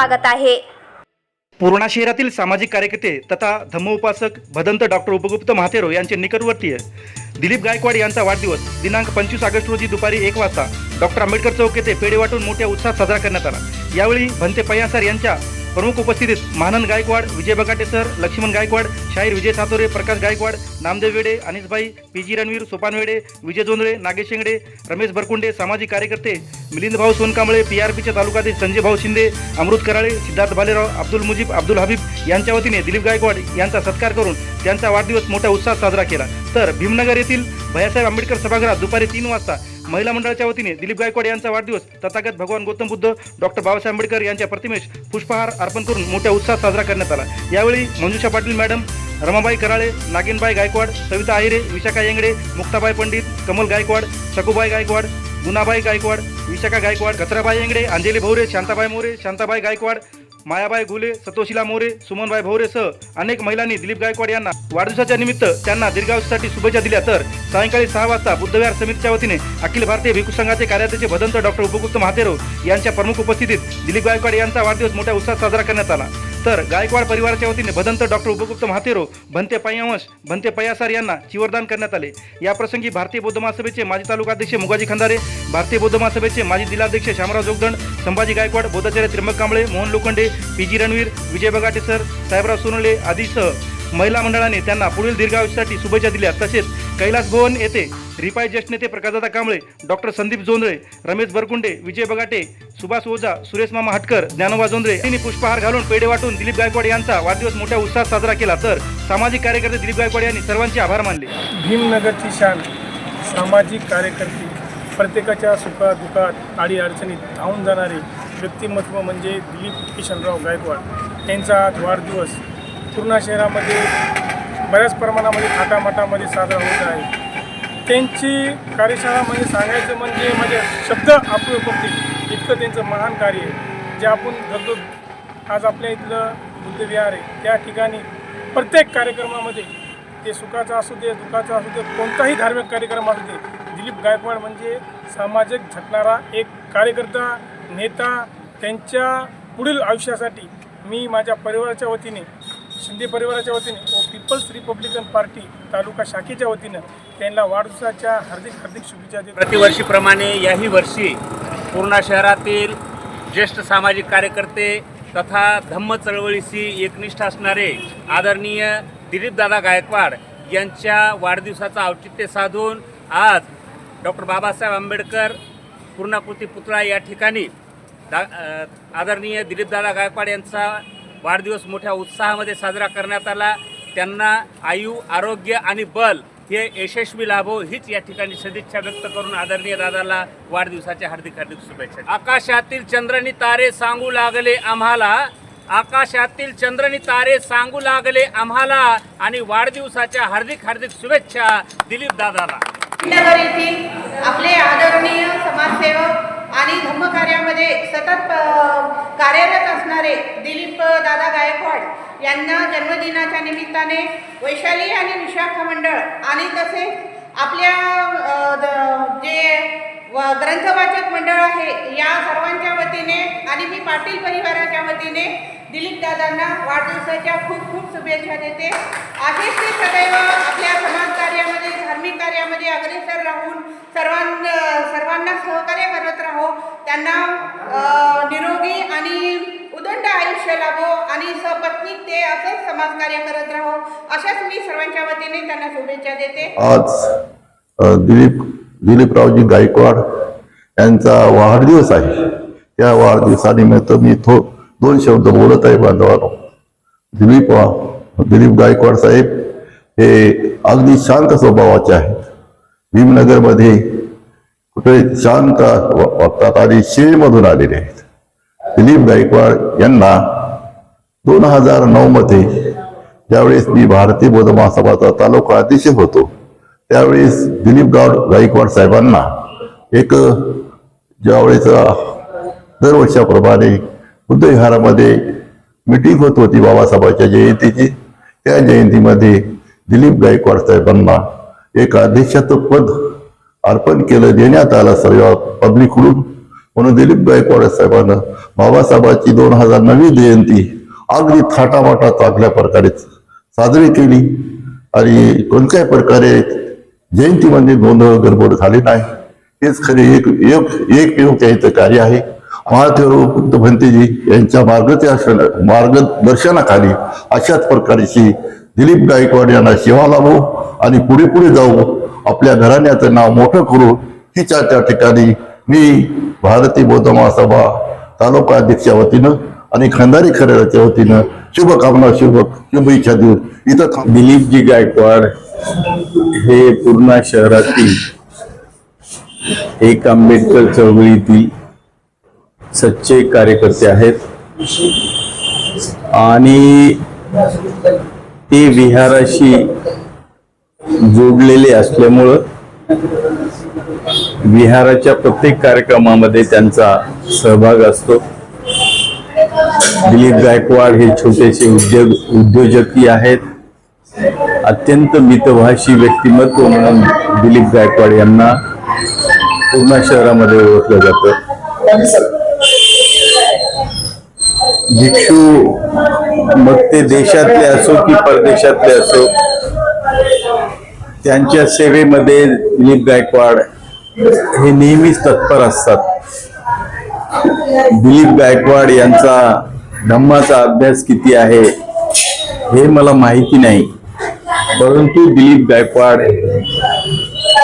स्वागत आहे. पूर्णा शहरातील सामाजिक कार्यकर्ते तथा धम्मोपासक भदंत डॉक्टर उपगुप्त महातेरो यांचे निकटवर्तीय दिलीप गायकवाड यांचा वाढदिवस दिनांक पंचवीस ऑगस्ट रोजी दुपारी एक वाजता डॉक्टर आंबेडकर चौक येथे पेढे वाटून मोठ्या उत्साहात साजरा करण्यात आला. यावेळी भंते पय्यासार यांच्या प्रमुख उपस्थितीत महानंद गायकवाड विजय बगाटे सर लक्ष्मण गायकवाड शाहीर विजय सातोरे प्रकाश गायकवाड नामदेव वेडे अनिसभाई पी जी रणवीर सोपान वेडे विजय जोंधळे नागेश शेंगडे रमेश भरकुंडे सामाजिक कार्यकर्ते मिलिंद भाऊ सोनकांबळे पी आर पीच्या तालुकातील संजय भाऊ शिंदे अमृत कराळे सिद्धार्थ भालेराव अब्दुल मुजीब अब्दुल हबीब यांच्या वतीने दिलीप गायकवाड यांचा सत्कार करून त्यांचा वाढदिवस मोठ्या उत्साहात साजरा केला. तर भीमनगर येथील भैयासाहेब आंबेडकर सभागृहात दुपारी तीन वाजता महिला मंडळाच्या वतीने दिलीप गायकवाड यांचा वाढदिवस तथागत भगवान गौतम बुद्ध डॉक्टर बाबासाहेब आंबेडकर यांच्या प्रतिमेस पुष्पहार अर्पण करून मोठ्या उत्साहात साजरा करण्यात आला. यावेळी मंजुषा पाटील मॅडम रमाबाई कराळे नागिनबाई गायकवाड सविता आहिरे विशाखा येंगडे मुक्ताबाई पंडित कमल गायकवाड सकुबाई गायकवाड गुणाबाई गायकवाड विशाखा गायकवाड कचराबाई येंगडे अंजली भोवरे शांताबाई मोरे शांताबाई गायकवाड मायाबाई घुले सतोशिला मोरे सुमनबाई भोवरेसह अनेक महिलांनी दिलीप गायकवाड यांना वाढदिवसाच्या निमित्त त्यांना दीर्घायुष्यासाठी शुभेच्छा दिल्या. तर सायंकाळी सहा वाजता बुद्धविहार समितीच्या वतीने अखिल भारतीय भिक्खू संघाचे कार्याध्यक्ष भदंत डॉक्टर उपगुप्त महातेरो यांच्या प्रमुख उपस्थितीत दिलीप गायकवाड यांचा वाढदिवस मोठ्या उत्साहात साजरा करण्यात आला. तर गायकवाड परिवाराच्या वतीने भदंत डॉक्टर उपगुप्त महातेरो भंते पय्यांवंश भंते पयासार यांना चिवरदान करण्यात आले. या प्रसंगी भारतीय बौद्ध महासभेचे माजी तालुकाध्यक्ष मुगाजी खंदारे भारतीय बौद्ध महासभेचे माजी जिल्हाध्यक्ष Shamrao Jogdand Sambhaji Gaikwad बौद्धाचार्य Trimbak Kamble Mohan Lokhande P G Ranveer Vijay Bagate sir Sahebrao Sonle आदीसह महिला मंडळाने त्यांना पुढील दीर्घायुष्यासाठी शुभेच्छा दिल्या. तसेच कैलास भवन येथे रिपाई ज्येष्ठ नेते प्रकाशदादा कांबळे डॉक्टर संदीप जोंधळे रमेश बरकुंडे विजय बगाटे सुभाष ओझा सुरेश मामा हटकर ज्ञानोबा जोंधळे यांनी पुष्पहार घालून पेढे वाटून दिलीप गायकवाड यांचा वाढदिवस मोठ्या उत्साहात साजरा केला. तर सामाजिक कार्यकर्ते दिलीप गायकवाड यांनी सर्वांचे आभार मानले. भीमनगरची शान सामाजिक कार्यकर्ते प्रत्येकाच्या सुखात दुःखात आडी अडचणीत धावून जाणारे व्यक्तिमत्व म्हणजे दिलीप किशनराव गायकवाड. यांचा आज वाढदिवस पूर्णा शहरामध्ये बऱ्याच प्रमाणामध्ये थाटामाटामध्ये साजरा होत आहे. त्यांची कार्यशाळा म्हणजे सांगायचं म्हणजे माझे शब्द आपलं पडतील इतकं त्यांचं महान कार्य आहे. जे आपण धरतो आज आपल्या इथलं बुद्धविहार आहे. त्या ठिकाणी प्रत्येक कार्यक्रमामध्ये ते सुखाचं असू दे दुखाचं असू दे कोणताही धार्मिक कार्यक्रम असू दे दिलीप गायकवाड म्हणजे सामाजिक झटणारा एक कार्यकर्ता नेता त्यांच्या पुढील आयुष्यासाठी मी माझ्या परिवाराच्या वतीने शिंदे परिवाराच्या वतीने व पीपल्स रिपब्लिकन पार्टी तालुका शाखेच्या वतीनं त्यांना वाढदिवसाच्या हार्दिक हार्दिक शुभेच्छा देत. प्रतिवर्षीप्रमाणे याही वर्षी पूर्णा शहरातील ज्येष्ठ सामाजिक कार्यकर्ते तथा धम्म चळवळीशी एकनिष्ठ असणारे आदरणीय दिलीपदादा गायकवाड यांच्या वाढदिवसाचं औचित्य साधून आज डॉक्टर बाबासाहेब आंबेडकर पूर्णाकृती पुतळा या ठिकाणी दा आदरणीय दिलीपदादा गायकवाड यांचा वाढदिवस मोठ्या उत्साहामध्ये साजरा करण्यात आला. त्यांना आयु आरोग्य आणि बल हे यशस्वी लाभो हीच या ठिकाणी सदिच्छा व्यक्त करून आदरणीय दादाला वाढदिवसाच्या हार्दिक हार्दिक शुभेच्छा. आकाशातील चंद्रनी तारे सांगू लागले आम्हाला. आकाशातील चंद्रनी तारे सांगू लागले आम्हाला आणि वाढदिवसाच्या हार्दिक हार्दिक शुभेच्छा दिलीप दादाला. आपले आदरणीय समाजसेवक आणि धम्मकार्यामध्ये सतत कार्यरत असणारे दिलीप दादा गायकवाड यांना जन्मदिनाच्या निमित्ताने वैशाली आणि विशाखा मंडळ आणि तसेच आपल्या द- जे व ग्रंथवाचक मंडळ आहे या सर्वांच्या वतीने आणि मी पाटील परिवाराच्या वतीने दिलीप दादांना वाढदिवसाच्या खूप खूप शुभेच्छा देते. असेच ते सदैव आपल्या समाजकार्य धार्मिक कार्यामध्ये अग्रेसर राहून सर्वां सर्वांना सहकार्य करत राहो. त्यांना निरोगी आणि उदंड आयुष्य लाभो आणि सपत्नी ते असंच समाजकार्य करत राहो. अशाच मी सर्वांच्या वतीने त्यांना शुभेच्छा देते. आज दिलीप दिलीपरावजी गायकवाड यांचा वाढदिवस आहे. त्या वाढदिवसानिमित्त मी थो दोन शब्द बोलत आहे बांधवानो. दिलीप वा- दिलीप गायकवाड साहेब हे अगदी शांत स्वभावाचे आहेत भीमनगरमध्ये कुठे शांत वागतात आणि शिळेमधून आलेले आहेत. दिलीप गायकवाड यांना दोन हजार नऊ मध्ये ज्यावेळेस मी भारतीय बौद्ध महासभाचा तालुका अध्यक्ष होतो त्यावेळेस दिलीप गाव गायकवाड साहेबांना एक ज्यावेळेस दरवर्षाप्रमाणे बुद्धविहारामध्ये मिटिंग होत होती बाबासाहेबांच्या जयंतीची. त्या जयंतीमध्ये दिलीप गायकवाड साहेबांना एक अध्यक्षाचं पद अर्पण केलं देण्यात आलं सर्व पब्लिकडून म्हणून दिलीप गायकवाड साहेबांना बाबासाहेबांची दोन हजार नवी जयंती अगदी थाटामाटात चांगल्या प्रकारे साजरी केली. आणि कोणत्याही प्रकारे जयंतीमध्ये गोंधळ गडबड झाली नाही. हेच खरे एक एक एक योग याचं कार्य आहे. महादेव भंतेजी यांच्या मार्गदर्शन मार्गदर्शनाखाली अशाच प्रकारची दिलीप गायकवाड यांना सेवा लावू आणि पुढे पुढे जाऊ आपल्या घराण्याचं नाव मोठं करू हिच्या त्या ठिकाणी मी भारतीय बौद्ध महासभा तालुका अध्यक्षा वतीनं आणि खंदारी खरेदाच्या वतीनं शुभकामना शुभ शुभ इच्छा देऊन इथं दिलीपजी गायकवाड हे पूर्णा शहरातील एक आंबेडकर चळवळीतील सच्चे कार्यकर्ते आहेत. आणि ते विहाराशी जोडलेले असल्यामुळं विहाराच्या प्रत्येक कार्यक्रमामध्ये त्यांचा सहभाग असतो. दिलीप गायकवाड हे छोटेसे उद्योग उद्योजकी आहेत. अत्यंत मितभाषी व्यक्तिमत्व म्हणून दिलीप गायकवाड यांना पूर्णा शहरामध्ये ओळखलं जातं. भिक्षू मग ते देशातले असो की परदेशातले असो त्यांच्या सेवेमध्ये दिलीप गायकवाड हे नेहमीच तत्पर असतात. दिलीप गायकवाड यांचा धम्माचा अभ्यास किती आहे हे मला माहिती नाही. परंतु दिलीप गायकवाड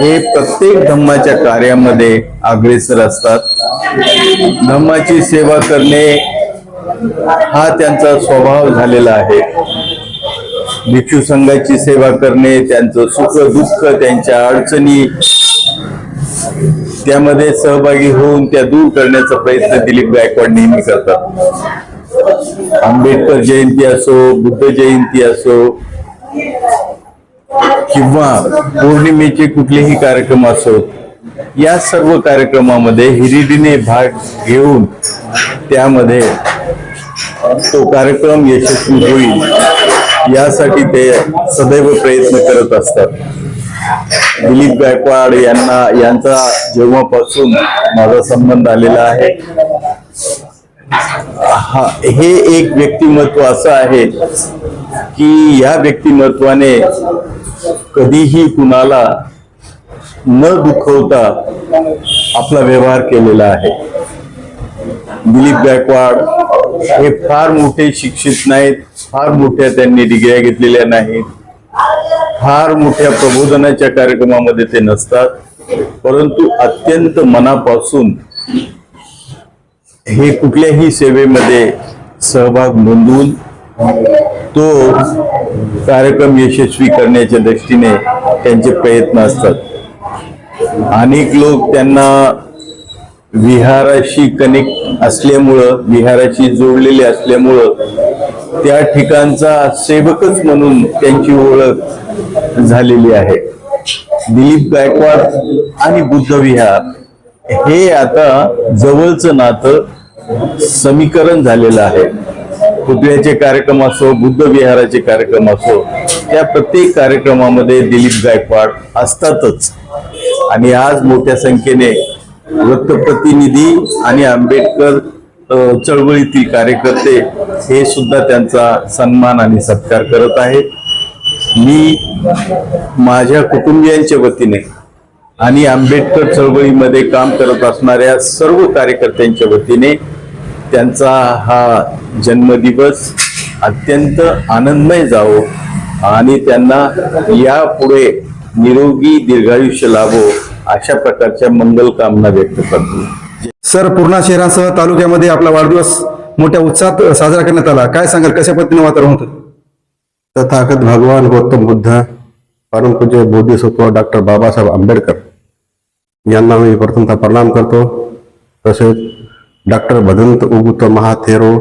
हे प्रत्येक धम्माच्या कार्यामध्ये अग्रेसर असतात. धम्माची सेवा करणे हा त्यांचा स्वभाव झालेला आहे. भिक्षू संघाची सेवा करणे त्यांचं सुख दुःख त्यांच्या अडचणी त्यामध्ये सहभागी होऊन त्या दूर करण्याचा प्रयत्न दिलीप गायकवाड नेहमी करतात. आंबेडकर जयंती असो बुद्ध जयंती असो किंवा पौर्णिमेचे कुठलेही कार्यक्रम असो या सर्व कार्यक्रमामध्ये हिरिडीने भाग घेऊन त्यामध्ये तो कार्यक्रम यशस्वी होईल यासाठी ते सदैव प्रयत्न करत असतात. दिलीप गायकवाड यांना यांचा जेव्हापासून माझा संबंध आलेला आहे हा हे एक व्यक्तिमत्व असं आहे की या व्यक्तिमत्वाने कधीही कुणाला न दुखवता आपला व्यवहार केलेला आहे. दिलीप गायकवाड हे फार मोठे शिक्षित नाहीत फार मोठ्या त्यांनी डिग्र्या घेतलेल्या नाहीत. फार मोठ्या प्रबोधनाच्या कार्यक्रमामध्ये ते नसतात. परंतु अत्यंत मनापासून हे कुठल्याही सेवेमध्ये सहभाग नोंदवून तो कार्यक्रम यशस्वी करण्याच्या दृष्टीने त्यांचे प्रयत्न असतात. अनेक लोक त्यांना विहाराशी कनेक्ट असल्यामुळं विहाराशी जोडलेले असल्यामुळं त्या ठिकाणचा सेवकच म्हणून त्यांची ओळख झालेली आहे. दिलीप गायकवाड आणि बुद्ध विहार हे आता जवळचं नातं समीकरण झालेलं आहे. पुतळ्याचे कार्यक्रम असो बुद्ध विहाराचे कार्यक्रम असो त्या प्रत्येक कार्यक्रमामध्ये दिलीप गायकवाड असतातच. आणि आज मोठ्या संख्येने वृत्तप्रतिनिधी आणि आंबेडकर चळवळीतील कार्यकर्ते हे सुद्धा त्यांचा सन्मान आणि सत्कार करत आहेत. मी माझ्या कुटुंबियांच्या वतीने आणि आंबेडकर चळवळीमध्ये काम करत असणाऱ्या सर्व कार्यकर्त्यांच्या वतीने त्यांचा हा जन्मदिवस अत्यंत आनंदमय जावो आणि त्यांना यापुढे निरोगी दीर्घायुष्य लाभो अशा प्रकारच्या मंगल कामना व्यक्त करतो. सर पूर्णा शहरासह तालुक्यामध्ये आपला वाढदिवस मोठ्या उत्साहात साजरा करण्यात आला. काय सांगाल कशा पद्धतीने वातावरण होतं? तथागत भगवान गौतम बुद्ध परमपूज्य बोधिसत्व डॉक्टर बाबासाहेब आंबेडकर यांना मी प्रथमतः प्रणाम करतो. तसेच डॉक्टर भदंत उगुत महाथेरो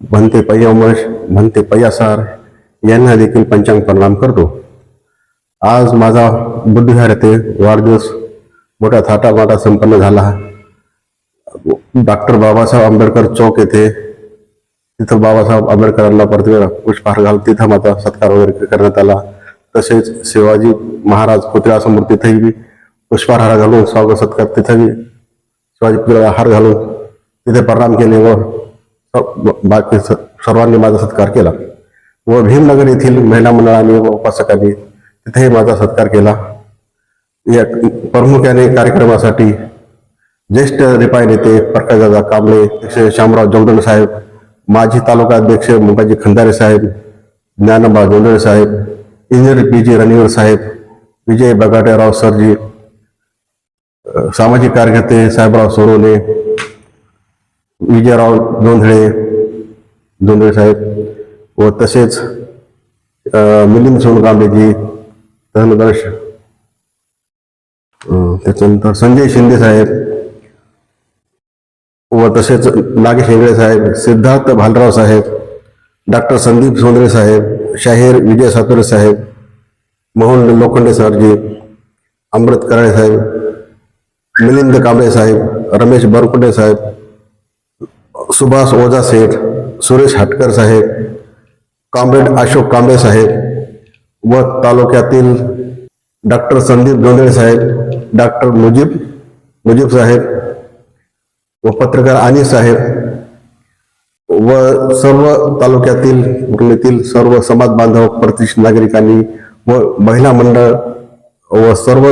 भंते पय्यमश भंते पय्यासार यांना देखील पंचांग प्रणाम करतो. आज माझा बुद्धविहार येथे वाढदिवस मोठ्या थाटामाटा संपन्न झाला डॉक्टर बाबासाहेब आंबेडकर चौक येथे, तिथं बाबासाहेब आंबेडकरांना प्रतिमा पुष्पहार घालून तिथं माझा सत्कार वगैरे करण्यात आला. तसेच शिवाजी महाराज पुतळ्यासमोर तिथेही पुष्पहार घालून स्वागत सत्कार तिथेही शिवाजी पुतळ्याला हार घालून तिथे प्रणाम केले व बाकी सर्वांनी माझा सत्कार केला. व भीमनगर येथील महिला मंडळाने व उपासकांनी तिथेही माझा सत्कार केला. या प्रमुख्याने कार्यक्रमासाठी ज्येष्ठ रिपाय नेते प्रकाशदादा कांबळे अध्यक्ष शामराव जोगदंड साहेब माजी तालुका अध्यक्ष मुंबाजी खंदारे साहेब ज्ञानबा जोंधळे साहेब इंजिनियर पी जी रणवीर साहेब विजय बगाटेराव सरजी सामाजिक कार्यकर्ते साहेबराव सोरोले विजयराव जोंधळे जोंधळे साहेब व तसेच मिलिंद सोनकांबेजी धनदर्श त्याच्यानंतर संजय शिंदे साहेब. व तसेच नागेश हेगडे साहेब सिद्धार्थ भालराव साहेब डॉक्टर संदीप सोंद्रे साहेब शाहीर विजय सातुरे साहेब मोहन लोखंडे सरजी अमृत कराळे साहेब मिलिंद कांबळे साहेब रमेश बरकुंडे साहेब सुभाष ओझा सेठ सुरेश हटकर साहेब कॉम्रेड अशोक कांबळे साहेब व तालुक्यातील डॉक्टर संदीप जोंधळे साहेब डॉक्टर मुजीब मुजीब साहेब व पत्रकार आणि साहेब व सर्व तालुक्यातील पूर्णेतील सर्व समाज बांधव प्रतिष्ठित नागरिकांनी व महिला मंडळ व सर्व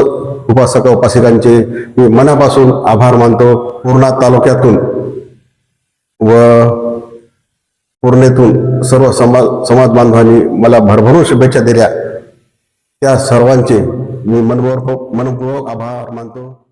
उपासक उपासिकांचे मी मनापासून आभार मानतो. पूर्णा तालुक्यातून व पूर्णेतून सर्व समाज समाज बांधवांनी मला भरभरून शुभेच्छा दिल्या. त्या सर्वांचे मी मनपूर्वक मनपूर्वक आभार मानतो.